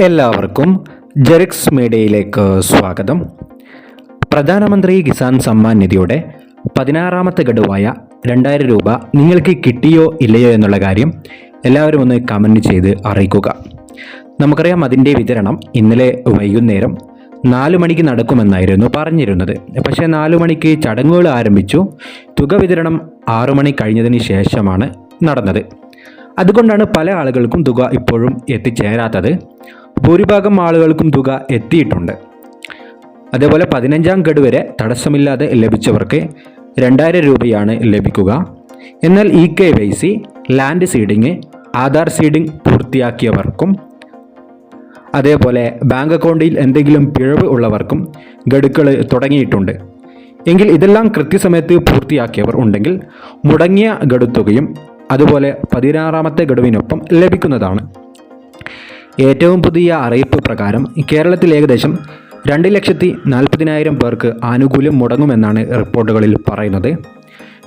എല്ലാവർക്കും ജെറിക്സ് മീഡിയയിലേക്ക് സ്വാഗതം. പ്രധാനമന്ത്രി കിസാൻ സമ്മാൻ നിധിയുടെ പതിനാറാമത്തെ ഗഡുവായ രണ്ടായിരം രൂപ നിങ്ങൾക്ക് കിട്ടിയോ ഇല്ലയോ എന്നുള്ള കാര്യം എല്ലാവരും ഒന്ന് കമന്റ് ചെയ്ത് അറിയിക്കുക. നമുക്കറിയാം അതിന്റെ വിതരണം ഇന്നലെ വൈകുന്നേരം നാലു മണിക്ക് നടക്കുമെന്നായിരുന്നു പറഞ്ഞിരുന്നത്. പക്ഷേ നാലു മണിക്ക് ചടങ്ങുകൾ ആരംഭിച്ചു. തുക വിതരണം ആറു മണി കഴിഞ്ഞതിന് ശേഷമാണ് നടന്നത്. അതുകൊണ്ടാണ് പല ആളുകൾക്കും തുക ഇപ്പോഴും എത്തിച്ചേരാത്തത്. ഭൂരിഭാഗം ആളുകൾക്കും തുക എത്തിയിട്ടുണ്ട്. അതേപോലെ പതിനഞ്ചാം ഗഡു വരെ തടസ്സമില്ലാതെ ലഭിച്ചവർക്ക് രണ്ടായിരം രൂപയാണ് ലഭിക്കുക. എന്നാൽ E K Y C land seeding Aadhaar seeding പൂർത്തിയാക്കിയവർക്കും അതേപോലെ ബാങ്ക് അക്കൗണ്ടിൽ എന്തെങ്കിലും പിഴവ് ഉള്ളവർക്കും ഗഡുക്കൾ തുടങ്ങിയിട്ടുണ്ട്. എങ്കിൽ ഇതെല്ലാം കൃത്യസമയത്ത് പൂർത്തിയാക്കിയവർ ഉണ്ടെങ്കിൽ മുടങ്ങിയ ഗഡുത്തുകയും അതുപോലെ പതിനാറാമത്തെ ഗഡുവിനൊപ്പം ലഭിക്കുന്നതാണ്. ഏറ്റവും പുതിയ അറിയിപ്പ് പ്രകാരം കേരളത്തിൽ ഏകദേശം രണ്ട് ലക്ഷത്തി നാൽപ്പതിനായിരം പേർക്ക് ആനുകൂല്യം മുടങ്ങുമെന്നാണ് റിപ്പോർട്ടുകളിൽ പറയുന്നത്.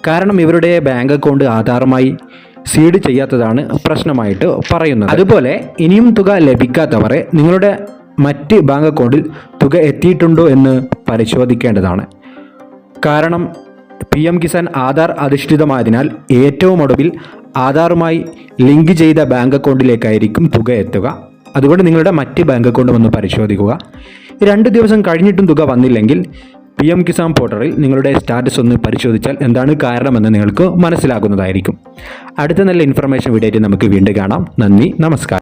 കാരണം ഇവരുടെ ബാങ്ക് അക്കൗണ്ട് ആധാറുമായി സീഡ് ചെയ്യാത്തതാണ് പ്രശ്നമായിട്ട് പറയുന്നത്. അതുപോലെ ഇനിയും തുക ലഭിക്കാത്തവരെ നിങ്ങളുടെ മറ്റ് ബാങ്ക് അക്കൗണ്ടിൽ തുക എത്തിയിട്ടുണ്ടോ എന്ന് പരിശോധിക്കേണ്ടതാണ്. കാരണം പി എം കിസാൻ ആധാർ അധിഷ്ഠിതമായതിനാൽ ഏറ്റവും ഒടുവിൽ ആധാറുമായി ലിങ്ക് ചെയ്ത ബാങ്ക് അക്കൗണ്ടിലേക്കായിരിക്കും തുക എത്തുക. അതുകൊണ്ട് നിങ്ങളുടെ മറ്റ് ബാങ്ക് അക്കൗണ്ട് ഒന്ന് പരിശോധിക്കുക. രണ്ട് ദിവസം കഴിഞ്ഞിട്ടും തുക വന്നില്ലെങ്കിൽ പി എം കിസാൻ പോർട്ടറിൽ നിങ്ങളുടെ സ്റ്റാറ്റസ് ഒന്ന് പരിശോധിച്ചാൽ എന്താണ് കാരണമെന്ന് നിങ്ങൾക്ക് മനസ്സിലാകുന്നതായിരിക്കും. അടുത്ത നല്ല ഇൻഫർമേഷൻ വീഡിയോ നമുക്ക് വീണ്ടും കാണാം. നന്ദി നമസ്കാരം.